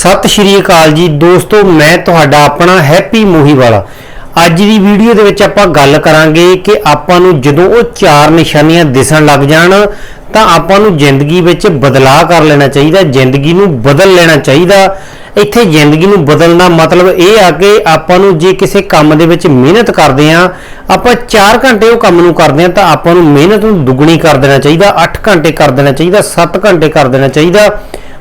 ਸਤਿ ਸ਼੍ਰੀ ਅਕਾਲ ਜੀ। ਦੋਸਤੋ, ਮੈਂ ਤੁਹਾਡਾ ਆਪਣਾ ਹੈਪੀ ਮੋਹੀ ਵਾਲਾ। ਅੱਜ ਦੀ ਵੀਡੀਓ ਦੇ ਵਿੱਚ ਆਪਾਂ ਗੱਲ ਕਰਾਂਗੇ ਕਿ ਆਪਾਂ ਨੂੰ ਜਦੋਂ ਉਹ ਚਾਰ ਨਿਸ਼ਾਨੀਆਂ ਦਿਸਣ ਲੱਗ ਜਾਣ, ਤਾਂ ਆਪਾਂ ਨੂੰ ਜ਼ਿੰਦਗੀ ਵਿੱਚ ਬਦਲਾਅ ਕਰ ਲੈਣਾ ਚਾਹੀਦਾ, ਜ਼ਿੰਦਗੀ ਨੂੰ ਬਦਲ ਲੈਣਾ ਚਾਹੀਦਾ। ਇੱਥੇ ਜ਼ਿੰਦਗੀ ਨੂੰ ਬਦਲਣ ਦਾ ਮਤਲਬ ਇਹ ਆ ਕਿ ਆਪਾਂ ਨੂੰ ਜੇ ਕਿਸੇ ਕੰਮ ਦੇ ਵਿੱਚ ਮਿਹਨਤ ਕਰਦੇ ਆ ਆਪਾਂ 4 ਘੰਟੇ ਉਹ ਕੰਮ ਨੂੰ ਕਰਦੇ ਆ ਤਾਂ ਆਪਾਂ ਨੂੰ ਮਿਹਨਤ ਨੂੰ ਦੁੱਗਣੀ ਕਰ ਦੇਣਾ ਚਾਹੀਦਾ 8 ਘੰਟੇ ਕਰ ਦੇਣਾ ਚਾਹੀਦਾ 7 ਘੰਟੇ ਕਰ ਦੇਣਾ ਚਾਹੀਦਾ।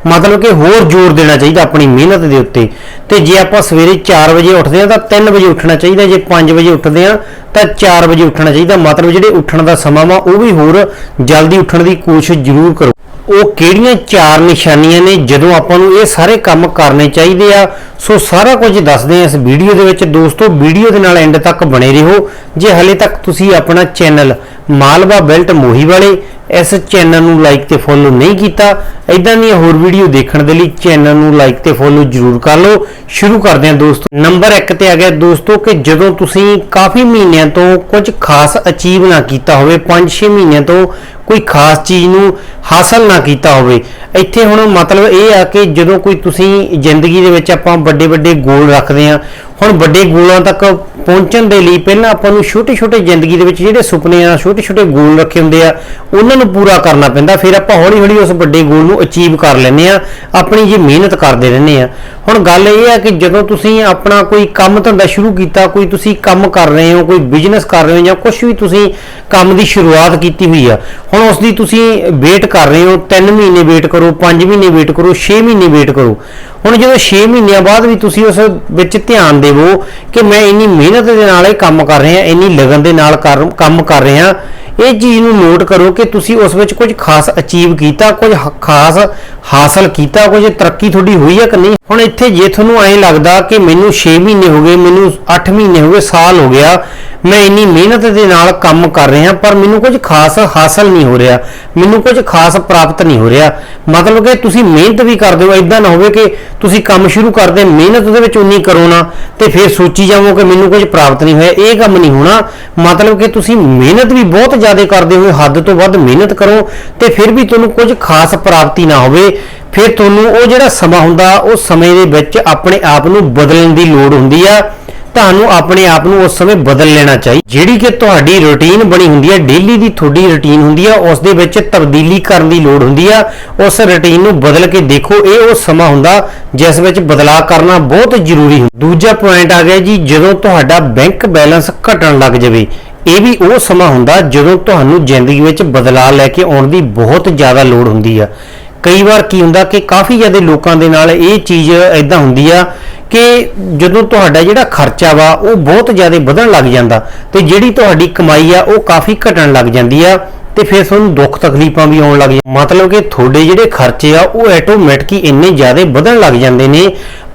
ਮਤਲਬ ਕਿ ਹੋਰ ਜ਼ੋਰ ਦੇਣਾ ਚਾਹੀਦਾ ਆਪਣੀ ਮਿਹਨਤ ਦੇ ਉੱਤੇ। ਤੇ ਜੇ ਆਪਾਂ ਸਵੇਰੇ 4 ਵਜੇ ਉੱਠਦੇ ਆ ਤਾਂ 3 ਵਜੇ ਉੱਠਣਾ ਚਾਹੀਦਾ, ਜੇ 5 ਵਜੇ ਉੱਠਦੇ ਆ ਤਾਂ 4 ਵਜੇ ਉੱਠਣਾ ਚਾਹੀਦਾ। ਮਤਲਬ ਜਿਹੜੇ ਉੱਠਣ ਦਾ ਸਮਾਂ ਵਾ, ਉਹ ਵੀ ਹੋਰ ਜਲਦੀ ਉੱਠਣ ਦੀ ਕੋਸ਼ਿਸ਼ ਜ਼ਰੂਰ ਕਰੋ। ਉਹ ਕਿਹੜੀਆਂ ਚਾਰ ਨਿਸ਼ਾਨੀਆਂ ਨੇ ਜਦੋਂ ਆਪਾਂ ਨੂੰ ਇਹ ਸਾਰੇ ਕੰਮ ਕਰਨੇ ਚਾਹੀਦੇ ਆ? ਸੋ ਸਾਰਾ ਕੁਝ ਦੱਸਦੇ ਆ ਇਸ ਵੀਡੀਓ ਦੇ ਵਿੱਚ। ਦੋਸਤੋ, ਵੀਡੀਓ ਦੇ ਨਾਲ ਐਂਡ ਤੱਕ ਬਣੇ ਰਹੋ। ਜੇ ਹਲੇ ਤੱਕ ਤੁਸੀਂ ਆਪਣਾ ਚੈਨਲ ਮਾਲਵਾ ਬੈਲਟ ਮੋਹੀ ਵਾਲੇ ਇਸ ਚੈਨਲ ਨੂੰ ਲਾਈਕ ਤੇ ਫੋਲੋ ਨਹੀਂ ਕੀਤਾ ਇਦਾਂ ਦੀਆਂ ਹੋਰ ਵੀਡੀਓ ਦੇਖਣ ਦੇ ਲਈ ਚੈਨਲ ਨੂੰ ਲਾਈਕ ਤੇ ਫੋਲੋ ਜਰੂਰ ਕਰ ਲਓ। ਸ਼ੁਰੂ ਕਰਦੇ ਹਾਂ ਦੋਸਤੋ। ਨੰਬਰ 1 ਤੇ ਆ ਗਿਆ ਦੋਸਤੋ ਕਿ ਜਦੋਂ ਤੁਸੀਂ ਕਾਫੀ ਮਹੀਨਿਆਂ ਤੋਂ ਕੁਝ ਖਾਸ ਅਚੀਵ ਨਾ ਕੀਤਾ ਹੋਵੇ 5-6 ਮਹੀਨਿਆਂ ਤੋਂ ਕੋਈ ਖਾਸ ਚੀਜ਼ ਨੂੰ ਹਾਸਲ ਨਾ ਕੀਤਾ ਹੋਵੇ, ਇੱਥੇ ਹੁਣ ਮਤਲਬ ਇਹ ਆ ਕਿ ਜਦੋਂ ਕੋਈ ਤੁਸੀਂ ਜ਼ਿੰਦਗੀ ਦੇ ਵਿੱਚ ਆਪਾਂ ਵੱਡੇ ਵੱਡੇ ਗੋਲ ਰੱਖਦੇ ਆ ਹੁਣ ਵੱਡੇ ਗੋਲਾਂ ਤੱਕ ਪਹੁੰਚਣ ਦੇ ਲਈ ਪਹਿਲਾਂ ਆਪਾਂ ਨੂੰ ਛੋਟੇ ਛੋਟੇ ਜ਼ਿੰਦਗੀ ਦੇ ਵਿੱਚ ਜਿਹੜੇ ਸੁਪਨੇ ਆ, ਛੋਟੇ ਛੋਟੇ ਗੋਲ ਰੱਖੇ ਹੁੰਦੇ ਆ, ਉਹਨਾਂ ਨੂੰ ਪੂਰਾ ਕਰਨਾ ਪੈਂਦਾ। ਫਿਰ ਆਪਾਂ ਹੌਲੀ ਹੌਲੀ ਉਸ ਵੱਡੇ ਗੋਲ ਨੂੰ ਅਚੀਵ ਕਰ ਲੈਂਦੇ ਆ ਆਪਣੀ ਜੇ ਮਿਹਨਤ ਕਰਦੇ ਰਹਿੰਦੇ ਆ ਹੁਣ ਗੱਲ ਇਹ ਹੈ ਕਿ ਜਦੋਂ ਤੁਸੀਂ ਆਪਣਾ ਕੋਈ ਕੰਮ ਧੰਦਾ ਸ਼ੁਰੂ ਕੀਤਾ, ਕੋਈ ਤੁਸੀਂ ਕੰਮ ਕਰ ਰਹੇ ਹੋ, ਕੋਈ ਬਿਜ਼ਨਸ ਕਰ ਰਹੇ ਹੋ ਜਾਂ ਕੁਝ ਵੀ ਤੁਸੀਂ ਕੰਮ ਦੀ ਸ਼ੁਰੂਆਤ ਕੀਤੀ ਹੋਈ ਆ, ਹੁਣ ਉਸ ਦੀ ਤੁਸੀਂ ਵੇਟ ਕਰ ਰਹੇ ਹੋ 3 ਮਹੀਨੇ ਵੇਟ ਕਰੋ 5 ਮਹੀਨੇ ਵੇਟ ਕਰੋ 6 ਮਹੀਨੇ ਵੇਟ ਕਰੋ। ਹੁਣ ਜਦੋਂ 6 ਮਹੀਨਿਆਂ ਬਾਅਦ ਵੀ ਤੁਸੀਂ ਉਸ ਵਿੱਚ ਧਿਆਨ ਦੇਵੋ ਕਿ ਮੈਂ ਇੰਨੀ ਮਿਹਨਤ ਦੇ ਨਾਲ ਇਹ ਕੰਮ ਕਰ ਰਿਹਾ, ਇੰਨੀ ਲਗਨ ਦੇ ਨਾਲ ਕਰ- ਕੰਮ ਕਰ ਰਿਹਾ ਇਹ ਚੀਜ਼ ਨੂੰ ਨੋਟ ਕਰੋ ਕਿ ਤੁਸੀਂ ਉਸ ਵਿੱਚ ਕੁਝ ਖਾਸ ਅਚੀਵ ਕੀਤਾ, ਕੁਝ ਖਾਸ ਹਾਸਲ ਕੀਤਾ, ਕੁਝ ਤਰੱਕੀ ਤੁਹਾਡੀ ਹੋਈ ਹੈ ਕਿ ਨਹੀਂ? ਹੁਣ ਇੱਥੇ ਜੇ ਤੁਹਾਨੂੰ ਐਂ ਲੱਗਦਾ ਕਿ ਮੈਨੂੰ 6 ਮਹੀਨੇ ਹੋ ਗਏ, ਮੈਨੂੰ 8 ਮਹੀਨੇ ਹੋ ਗਏ, ਸਾਲ ਹੋ ਗਿਆ, ਮੈਂ ਇੰਨੀ ਮਿਹਨਤ ਦੇ ਨਾਲ ਕੰਮ ਕਰ ਰਿਹਾ, ਪਰ ਮੈਨੂੰ ਕੁਝ ਖਾਸ ਹਾਸਲ ਨਹੀਂ ਹੋ ਰਿਹਾ, ਮੈਨੂੰ ਕੁਝ ਖਾਸ ਪ੍ਰਾਪਤ ਨਹੀਂ ਹੋ ਰਿਹਾ। ਮਤਲਬ ਕਿ ਤੁਸੀਂ ਮਿਹਨਤ ਵੀ ਕਰਦੇ ਹੋ ਇਦਾਂ ਨਾ ਹੋਵੇ ਕਿ ਤੁਸੀਂ ਕੰਮ ਸ਼ੁਰੂ ਕਰਦੇ, ਮਿਹਨਤ ਦੇ ਵਿੱਚ ਉਨੀ ਕਰੋ ਨਾ, ਤੇ ਫਿਰ ਸੋਚੀ ਜਾਵੋ ਕਿ ਮੈਨੂੰ ਕੁਝ ਪ੍ਰਾਪਤ ਨਹੀਂ ਹੋਇਆ, ਇਹ ਕੰਮ ਨਹੀਂ ਹੋਣਾ। ਮਤਲਬ ਕਿ ਤੁਸੀਂ ਮਿਹਨਤ ਵੀ ਬਹੁਤ ਜ਼ਿਆਦਾ ਕਰਦੇ ਹੋ ਹੱਦ ਤੋਂ ਵੱਧ ਮਿਹਨਤ ਕਰੋ, ਤੇ ਫਿਰ ਵੀ ਤੁਹਾਨੂੰ ਕੁਝ ਖਾਸ ਪ੍ਰਾਪਤੀ ਨਾ ਹੋਵੇ। ਫਿਰ ਤੁਹਾਨੂੰ ਉਹ ਜਿਹੜਾ ਸਮਾਂ ਹੁੰਦਾ, ਉਹ ਸਮੇਂ ਦੇ ਵਿੱਚ ਆਪਣੇ ਆਪ ਨੂੰ ਬਦਲਣ ਦੀ ਲੋੜ ਹੁੰਦੀ ਆ। ਤੁਹਾਨੂੰ ਆਪਣੇ ਆਪ ਨੂੰ ਉਸ ਸਮੇਂ ਬਦਲ ਲੈਣਾ ਚਾਹੀਦਾ ਜਿਹੜੀ ਕਿ ਤੁਹਾਡੀ ਰੁਟੀਨ ਬਣੀ ਹੁੰਦੀ ਹੈ, ਡੇਲੀ ਦੀ ਤੁਹਾਡੀ ਰੁਟੀਨ ਹੁੰਦੀ ਆ, ਉਸ ਦੇ ਵਿੱਚ ਤਬਦੀਲੀ ਕਰਨ ਦੀ ਲੋੜ ਹੁੰਦੀ ਆ। ਉਸ ਰੁਟੀਨ ਨੂੰ ਬਦਲ ਕੇ ਦੇਖੋ, ਇਹ ਉਹ ਸਮਾਂ ਹੁੰਦਾ ਜਿਸ ਵਿੱਚ ਬਦਲਾਅ ਕਰਨਾ ਬਹੁਤ ਜ਼ਰੂਰੀ ਹੁੰਦਾ। ਦੂਜਾ ਪੁਆਇੰਟ ਆ ਗਿਆ ਜੀ, ਜਦੋਂ ਤੁਹਾਡਾ ਬੈਂਕ ਬੈਲੈਂਸ ਘਟਣ ਲੱਗ ਜਾਵੇ, ਇਹ ਵੀ ਉਹ ਸਮਾਂ ਹੁੰਦਾ ਜਦੋਂ ਤੁਹਾਨੂੰ ਜ਼ਿੰਦਗੀ ਵਿੱਚ ਬਦਲਾਅ ਲੈ ਕੇ ਆਉਣ ਦੀ ਬਹੁਤ ਜ਼ਿਆਦਾ ਲੋੜ ਹੁੰਦੀ ਆ। ਕਈ ਵਾਰ ਕੀ ਹੁੰਦਾ ਕਿ ਕਾਫੀ ਜ਼ਿਆਦਾ ਲੋਕਾਂ ਦੇ ਨਾਲ ਇਹ ਚੀਜ਼ ਐਦਾਂ ਹੁੰਦੀ ਆ ਕਿ ਜਦੋਂ ਤੁਹਾਡਾ ਜਿਹੜਾ ਖਰਚਾ ਵਾ ਉਹ ਬਹੁਤ ਜ਼ਿਆਦਾ ਵਧਣ ਲੱਗ ਜਾਂਦਾ ਤੇ ਜਿਹੜੀ ਤੁਹਾਡੀ ਕਮਾਈ ਆ ਉਹ ਕਾਫੀ ਘਟਣ ਲੱਗ ਜਾਂਦੀ ਆ ਤੇ ਫਿਰ ਤੁਹਾਨੂੰ ਦੁੱਖ ਤਕਲੀਫਾਂ ਵੀ ਆਉਣ ਲੱਗ ਜਾਂਦੀਆਂ। ਮਤਲਬ ਕਿ ਤੁਹਾਡੇ ਜਿਹੜੇ ਖਰਚੇ ਆ ਉਹ ਆਟੋਮੈਟਿਕ ਹੀ ਇੰਨੇ ਜ਼ਿਆਦਾ ਵਧਣ ਲੱਗ ਜਾਂਦੇ ਨੇ।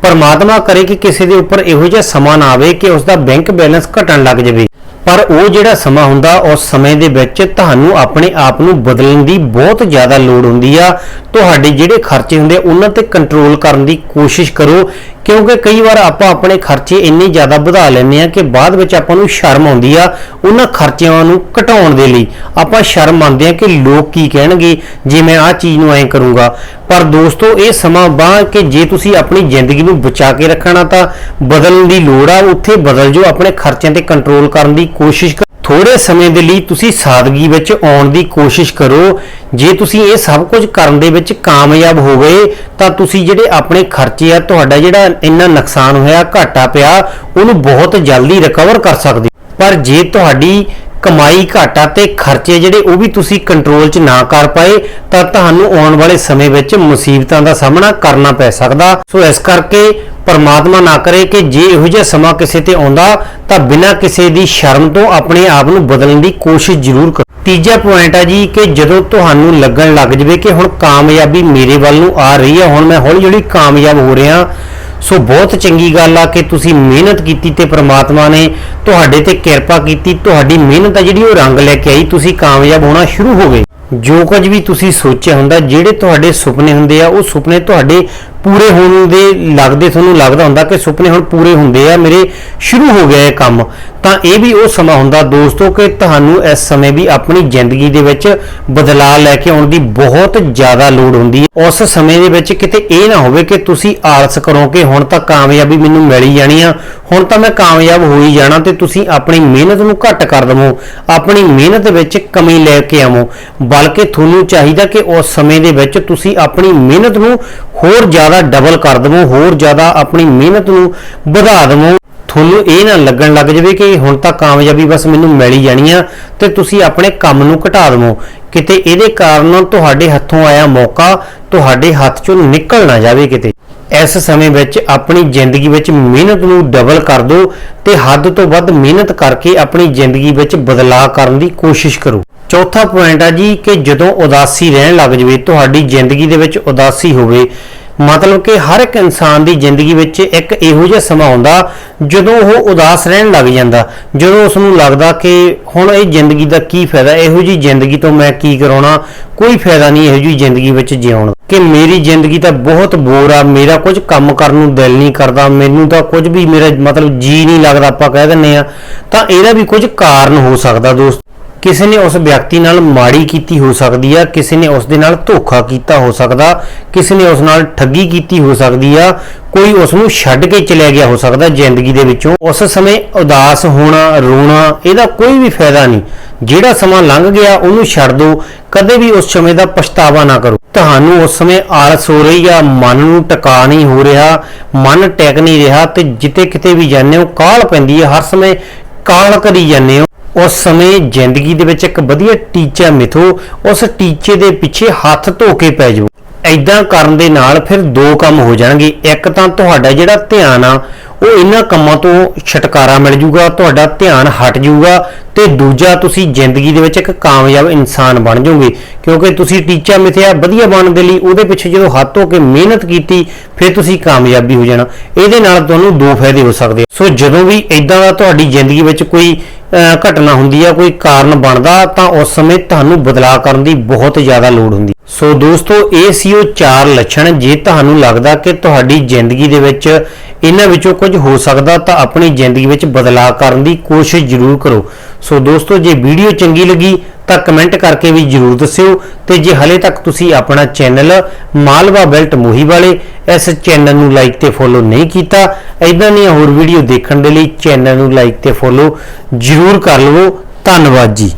ਪਰਮਾਤਮਾ ਕਰੇ ਕਿ ਕਿਸੇ ਦੇ ਉੱਪਰ ਇਹੋ ਜਿਹਾ ਸਮਾਂ ਨਾ ਆਵੇ ਕਿ ਉਸ ਦਾ ਬੈਂਕ ਬੈਲੈਂਸ ਘਟਣ ਲੱਗ ਜਾਵੇ। ਪਰ ਉਹ ਜਿਹੜਾ ਸਮਾਂ ਹੁੰਦਾ ਉਸ ਸਮੇਂ ਦੇ ਵਿੱਚ ਤੁਹਾਨੂੰ ਆਪਣੇ ਆਪ ਨੂੰ ਬਦਲਣ ਦੀ ਬਹੁਤ ਜ਼ਿਆਦਾ ਲੋੜ ਹੁੰਦੀ ਆ। ਤੁਹਾਡੇ ਜਿਹੜੇ ਖਰਚੇ ਹੁੰਦੇ ਆ, ਉਹਨਾਂ ਤੇ ਕੰਟਰੋਲ ਕਰਨ ਦੀ ਕੋਸ਼ਿਸ਼ ਕਰੋ ਕਿਉਂਕਿ ਕਈ ਵਾਰ ਆਪਾਂ ਆਪਣੇ ਖਰਚੇ ਇੰਨੇ ਜ਼ਿਆਦਾ ਵਧਾ ਲੈਂਦੇ ਆ ਕਿ ਬਾਅਦ ਵਿੱਚ ਆਪਾਂ ਨੂੰ ਸ਼ਰਮ ਆਉਂਦੀ ਆ ਉਹਨਾਂ ਖਰਚਿਆਂ ਨੂੰ ਘਟਾਉਣ ਦੇ ਲਈ। ਆਪਾਂ ਸ਼ਰਮ ਮੰਨਦੇ ਆ ਕਿ ਲੋਕ ਕੀ ਕਹਿਣਗੇ ਜੇ ਮੈਂ ਆਹ ਚੀਜ਼ ਨੂੰ ਐਂ ਕਰੂੰਗਾ। ਪਰ ਦੋਸਤੋ ਇਹ ਸਮਾਂ ਬਾਅਦ ਕਿ ਜੇ ਤੁਸੀਂ ਆਪਣੀ ਜ਼ਿੰਦਗੀ ਨੂੰ ਬਚਾ ਕੇ ਰੱਖਣਾ ਤਾਂ ਬਦਲਣ ਦੀ ਲੋੜ ਆ। ਉੱਥੇ ਬਦਲ ਜੋ ਆਪਣੇ ਖਰਚਿਆਂ ਤੇ ਕੰਟਰੋਲ ਕਰਨ ਦੀ ਕੋਸ਼ਿਸ਼ ਕਰੋ ਥੋੜੇ ਸਮੇਂ ਦੇ ਲਈ ਤੁਸੀਂ ਸਾਦਗੀ ਵਿੱਚ ਆਉਣ ਦੀ ਕੋਸ਼ਿਸ਼ ਕਰੋ ਜੇ ਤੁਸੀਂ ਇਹ ਸਭ ਕੁਝ ਕਰਨ ਦੇ ਵਿੱਚ ਕਾਮਯਾਬ ਹੋ ਗਏ ਤਾਂ ਤੁਸੀਂ ਜਿਹੜੇ ਆਪਣੇ ਖਰਚੇ ਆ, ਤੁਹਾਡਾ ਜਿਹੜਾ ਇੰਨਾ ਨੁਕਸਾਨ ਹੋਇਆ, ਘਾਟਾ ਪਿਆ, ਉਹਨੂੰ ਬਹੁਤ ਜਲਦੀ ਰਿਕਵਰ ਕਰ ਸਕਦੇ ਹੋ। ਪਰ ਜੇ ਤੁਹਾਡੀ ਕਮਾਈ ਘਾਟਾ ਤੇ ਖਰਚੇ ਜਿਹੜੇ ਉਹ ਵੀ ਤੁਸੀਂ ਕੰਟਰੋਲ 'ਚ ਨਾ ਕਰ ਪਾਏ, ਤਾਂ ਤੁਹਾਨੂੰ ਆਉਣ ਵਾਲੇ ਸਮੇਂ ਵਿੱਚ ਮੁਸੀਬਤਾਂ ਦਾ ਸਾਹਮਣਾ ਕਰਨਾ ਪੈ ਸਕਦਾ। ਸੋ ਇਸ ਕਰਕੇ ਪਰਮਾਤਮਾ ਨਾ ਕਰੇ ਕਿ ਜੇ ਇਹੋ ਜਿਹਾ ਸਮਾਂ ਕਿਸੇ ਤੇ ਆਉਂਦਾ, ਤਾਂ ਬਿਨਾਂ ਕਿਸੇ ਦੀ ਸ਼ਰਮ ਤੋਂ ਆਪਣੇ ਆਪ ਨੂੰ ਬਦਲਣ ਦੀ ਕੋਸ਼ਿਸ਼ ਜ਼ਰੂਰ ਕਰੋ। ਤੀਜਾ ਪੁਆਇੰਟ ਆ ਜੀ ਕਿ ਜਦੋਂ ਤੁਹਾਨੂੰ ਲੱਗਣ ਲੱਗ ਜਵੇ ਕਿ ਹੁਣ ਕਾਮਯਾਬੀ ਮੇਰੇ ਵੱਲ ਨੂੰ ਆ ਰਹੀ ਹੈ, ਹੁਣ ਮੈਂ ਹੌਲੀ ਹੌਲੀ ਕਾਮਯਾਬ ਹੋ ਰਿਹਾ ਸੋ ਬਹੁਤ ਚੰਗੀ ਗੱਲ ਆ ਕਿ ਤੁਸੀਂ ਮਿਹਨਤ ਕੀਤੀ ਤੇ ਪ੍ਰਮਾਤਮਾ ਨੇ ਤੁਹਾਡੇ ਤੇ ਕਿਰਪਾ ਕੀਤੀ, ਤੁਹਾਡੀ ਮਿਹਨਤ ਆ ਜਿਹੜੀ ਉਹ ਰੰਗ ਲੈ ਕੇ ਆਈ, ਤੁਸੀਂ ਕਾਮਯਾਬ ਹੋਣਾ ਸ਼ੁਰੂ ਹੋ ਗਏ। ਜੋ ਕੁਝ ਵੀ ਤੁਸੀਂ ਸੋਚਿਆ ਹੁੰਦਾ, ਜਿਹੜੇ ਤੁਹਾਡੇ ਸੁਪਨੇ ਹੁੰਦੇ ਆ, ਉਹ ਸੁਪਨੇ ਤੁਹਾਡੇ ਪੂਰੇ ਹੋਣ ਦੇ ਲੱਗਦੇ, ਤੁਹਾਨੂੰ ਲੱਗਦਾ ਹੁੰਦਾ ਕਿ ਸੁਪਨੇ ਹੁਣ ਪੂਰੇ ਹੁੰਦੇ ਆ, ਮੇਰੇ ਸ਼ੁਰੂ ਹੋ ਗਿਆ ਇਹ ਕੰਮ। ਤਾਂ ਇਹ ਵੀ ਉਹ ਸਮਾਂ ਹੁੰਦਾ ਦੋਸਤੋ ਕਿ ਤੁਹਾਨੂੰ ਇਸ ਸਮੇਂ ਵੀ ਆਪਣੀ ਜ਼ਿੰਦਗੀ ਦੇ ਵਿੱਚ ਬਦਲਾਅ ਲੈ ਕੇ ਆਉਣ ਦੀ ਬਹੁਤ ਜ਼ਿਆਦਾ ਲੋੜ ਹੁੰਦੀ ਹੈ। ਉਸ ਸਮੇਂ ਦੇ ਵਿੱਚ ਕਿਤੇ ਇਹ ਨਾ ਹੋਵੇ ਕਿ ਤੁਸੀਂ ਆਲਸ ਕਰੋ ਕਿ ਹੁਣ ਤਾਂ ਕਾਮਯਾਬੀ ਮੈਨੂੰ ਮਿਲ ਹੀ ਜਾਣੀ ਆ, ਹੁਣ ਤਾਂ ਮੈਂ ਕਾਮਯਾਬ ਹੋ ਹੀ ਜਾਣਾ ਤੇ ਤੁਸੀਂ ਆਪਣੀ ਮਿਹਨਤ ਨੂੰ ਘੱਟ ਕਰ ਦਵੋ, ਆਪਣੀ ਮਿਹਨਤ ਵਿੱਚ ਕਮੀ ਲੈ ਕੇ ਆਵੋ। ਬਲਕਿ ਤੁਹਾਨੂੰ ਚਾਹੀਦਾ ਕਿ ਉਸ ਸਮੇਂ ਦੇ ਵਿੱਚ ਤੁਸੀਂ ਆਪਣੀ ਮਿਹਨਤ ਨੂੰ ਹੋਰ ਜ਼ਿਆਦਾ ਡਬਲ ਕਰ ਦਵੋ, ਹੋਰ ਜ਼ਿਆਦਾ ਆਪਣੀ ਮਿਹਨਤ ਨੂੰ ਵਧਾ ਦਵੋ। ਤੁਹਾਨੂੰ ਇਹ ਨਾ ਲੱਗਣ ਲੱਗ ਜਾਵੇ ਕਿ ਹੁਣ ਤਾਂ ਕਾਮਯਾਬੀ ਬਸ ਮੈਨੂੰ ਮਿਲ ਜਾਣੀ ਆ ਤੇ ਤੁਸੀਂ ਆਪਣੇ ਕੰਮ ਨੂੰ ਘਟਾ ਦਵੋ। ਕਿਤੇ ਇਹਦੇ ਕਾਰਨ ਤੁਹਾਡੇ ਹੱਥੋਂ ਆਇਆ ਮੌਕਾ, ਤੁਹਾਡੇ ਹੱਥ ਚੋਂ ਨਿਕਲ ਨਾ ਜਾਵੇ ਕਿਤੇ। ਇਸ ਸਮੇਂ ਵਿੱਚ ਆਪਣੀ ਜ਼ਿੰਦਗੀ ਵਿੱਚ ਮਿਹਨਤ ਨੂੰ ਡਬਲ ਕਰ ਦਿਓ ਤੇ ਹੱਦ ਤੋਂ ਵੱਧ ਮਿਹਨਤ ਕਰਕੇ ਆਪਣੀ ਜ਼ਿੰਦਗੀ ਵਿੱਚ ਬਦਲਾਅ ਕਰਨ ਦੀ ਕੋਸ਼ਿਸ਼ ਕਰੋ। ਚੌਥਾ ਪੁਆਇੰਟ ਆ ਜੀ ਕਿ ਜਦੋਂ ਉਦਾਸੀ ਰਹਿਣ ਲੱਗ ਜਾਵੇ, ਤੁਹਾਡੀ ਜ਼ਿੰਦਗੀ ਦੇ ਵਿੱਚ ਉਦਾਸੀ ਹੋਵੇ। ਮਤਲਬ ਕਿ ਹਰ ਇੱਕ ਇਨਸਾਨ ਦੀ ਜ਼ਿੰਦਗੀ ਵਿੱਚ ਇੱਕ ਇਹੋ ਜਿਹਾ ਸਮਾਂ ਆਉਂਦਾ ਜਦੋਂ ਉਹ ਉਦਾਸ ਰਹਿਣ ਲੱਗ ਜਾਂਦਾ, ਜਦੋਂ ਉਸ ਨੂੰ ਲੱਗਦਾ ਕਿ ਹੁਣ ਇਹ ਜ਼ਿੰਦਗੀ ਦਾ ਕੀ ਫਾਇਦਾ, ਇਹੋ ਜੀ ਜ਼ਿੰਦਗੀ ਤੋਂ ਮੈਂ ਕੀ ਕਰਾਉਣਾ? ਕੋਈ ਫਾਇਦਾ ਨਹੀਂ ਇਹੋ ਜੀ ਜ਼ਿੰਦਗੀ ਵਿੱਚ ਜਿਉਣ ਕਿ ਮੇਰੀ ਜ਼ਿੰਦਗੀ ਤਾਂ ਬਹੁਤ ਬੋਰ ਆ, ਮੇਰਾ ਕੁਝ ਕੰਮ ਕਰਨ ਨੂੰ ਦਿਲ ਨਹੀਂ ਕਰਦਾ, ਮੈਨੂੰ ਤਾਂ ਕੁਝ ਵੀ ਮੇਰਾ ਮਤਲਬ ਜੀ ਨਹੀਂ ਲੱਗਦਾ ਆਪਾਂ ਕਹਿ ਦਿੰਨੇ ਆ ਤਾਂ ਇਹਦਾ ਵੀ ਕੁਝ ਕਾਰਨ ਹੋ ਸਕਦਾ ਦੋਸਤ। ਕਿਸੇ ਨੇ ਉਸ ਵਿਅਕਤੀ ਨਾਲ ਮਾੜੀ ਕੀਤੀ ਹੋ ਸਕਦੀ ਆ, ਕਿਸੇ ਨੇ ਉਸ ਦੇ ਨਾਲ ਧੋਖਾ ਕੀਤਾ ਹੋ ਸਕਦਾ, ਕਿਸੇ ਨੇ ਉਸ ਨਾਲ ਠੱਗੀ ਕੀਤੀ ਹੋ ਸਕਦੀ ਆ, ਕੋਈ ਉਸ ਨੂੰ ਛੱਡ ਕੇ ਚਲਿਆ ਗਿਆ ਹੋ ਸਕਦਾ ਜ਼ਿੰਦਗੀ ਦੇ ਵਿੱਚੋਂ। ਉਸ ਸਮੇਂ ਉਦਾਸ ਹੋਣਾ, ਰੋਣਾ, ਇਹਦਾ ਕੋਈ ਵੀ ਫਾਇਦਾ ਨਹੀਂ। ਜਿਹੜਾ ਸਮਾਂ ਲੰਘ ਗਿਆ, ਉਹਨੂੰ ਛੱਡ ਦਿਓ ਕਦੇ ਵੀ ਉਸ ਸਮੇਂ ਦਾ ਪਛਤਾਵਾ ਨਾ ਕਰੋ। ਤੁਹਾਨੂੰ ਉਸ ਸਮੇਂ ਆਲਸ ਹੋ ਰਹੀ ਆ, ਮਨ ਨੂੰ ਟਿਕਾ ਨਹੀਂ ਹੋ ਰਿਹਾ, ਮਨ ਟਿਕ ਨਹੀਂ ਰਿਹਾ ਤੇ ਜਿੱਤੇ ਕਿਤੇ ਵੀ ਜਾਂਦੇ ਹੋ, ਕਾਹਲ ਪੈਂਦੀ ਹੈ ਹਰ ਸਮੇਂ ਕਾਹਲ ਕਰੀ ਜਾਂਦੇ ਹੋ। ਉਸ ਸਮੇਂ ਜ਼ਿੰਦਗੀ ਦੇ ਵਿੱਚ ਇੱਕ ਵਧੀਆ ਟੀਚਾ ਮਿਥੋ, ਉਸ ਟੀਚੇ ਦੇ ਪਿੱਛੇ ਹੱਥ ਧੋ ਕੇ ਪੈ ਜਾਓ। ਐਦਾਂ ਕਰਨ ਦੇ ਨਾਲ ਫਿਰ ਦੋ ਕੰਮ ਹੋ ਜਾਣਗੇ। ਇੱਕ ਤਾਂ ਤੁਹਾਡਾ ਜਿਹੜਾ ਧਿਆਨ ਆ, ਉਹ ਇਹਨਾਂ ਕੰਮਾਂ ਤੋਂ ਛੁਟਕਾਰਾ ਮਿਲ ਜੂਗਾ, ਤੁਹਾਡਾ ਧਿਆਨ ਹਟ ਜੂਗਾ। ਤੇ ਦੂਜਾ ਤੁਸੀਂ ਜ਼ਿੰਦਗੀ ਦੇ ਵਿੱਚ ਇੱਕ ਕਾਮਯਾਬ ਇਨਸਾਨ ਬਣ ਜਾਓਗੇ, ਕਿਉਂਕਿ ਤੁਸੀਂ ਟੀਚਾ ਮਿਥਿਆ ਵਧੀਆ ਬਣਨ ਦੇ ਲਈ ਉਹਦੇ ਪਿੱਛੇ ਜਦੋਂ ਹੱਥ ਧੋ ਕੇ ਮਿਹਨਤ ਕੀਤੀ, ਫਿਰ ਤੁਸੀਂ ਕਾਮਯਾਬੀ ਹੋ ਜਾਣਾ। ਇਹਦੇ ਨਾਲ ਤੁਹਾਨੂੰ ਦੋ ਫਾਇਦੇ ਹੋ ਸਕਦੇ ਸੋ ਜਦੋਂ ਵੀ ਇਦਾਂ ਦਾ ਤੁਹਾਡੀ ਜ਼ਿੰਦਗੀ ਵਿੱਚ ਕੋਈ ਘਟਨਾ ਹੁੰਦੀ ਆ, ਕੋਈ ਕਾਰਨ ਬਣਦਾ, ਤਾਂ ਉਸ ਸਮੇਂ ਤੁਹਾਨੂੰ ਬਦਲਾਅ ਕਰਨ ਦੀ ਬਹੁਤ ਜ਼ਿਆਦਾ ਲੋੜ ਹੁੰਦੀ। ਸੋ ਦੋਸਤੋ, ਇਹ ਸੀ ਉਹ ਚਾਰ ਲੱਛਣ, ਜੇ ਤੁਹਾਨੂੰ ਲੱਗਦਾ ਕਿ ਤੁਹਾਡੀ ਜ਼ਿੰਦਗੀ ਦੇ ਵਿੱਚ ਇਹਨਾਂ ਵਿੱਚੋਂ ਕੁਝ ਹੋ ਸਕਦਾ, ਤਾਂ ਆਪਣੀ ਜ਼ਿੰਦਗੀ ਵਿੱਚ ਬਦਲਾਅ ਕਰਨ ਦੀ ਕੋਸ਼ਿਸ਼ ਜ਼ਰੂਰ ਕਰੋ। ਸੋ ਦੋਸਤੋ, ਜੇ ਵੀਡੀਓ ਚੰਗੀ ਲੱਗੀ ਤਾਂ ਕਮੈਂਟ ਕਰਕੇ ਵੀ ਜਰੂਰ ਦੱਸਿਓ ਤੇ ਜੇ ਹਲੇ ਤੱਕ ਤੁਸੀਂ ਆਪਣਾ ਚੈਨਲ ਮਾਲਵਾ ਬੈਲਟ ਮੋਹੀ ਵਾਲੇ ਇਸ ਚੈਨਲ ਨੂੰ ਲਾਈਕ ਤੇ ਫੋਲੋ ਨਹੀਂ ਕੀਤਾ ਐਦਾਂ ਦੀਆਂ ਹੋਰ ਵੀਡੀਓ ਦੇਖਣ ਦੇ ਲਈ ਚੈਨਲ ਨੂੰ ਲਾਈਕ ਤੇ ਫੋਲੋ ਜਰੂਰ ਕਰ ਲਵੋ। ਧੰਨਵਾਦ ਜੀ।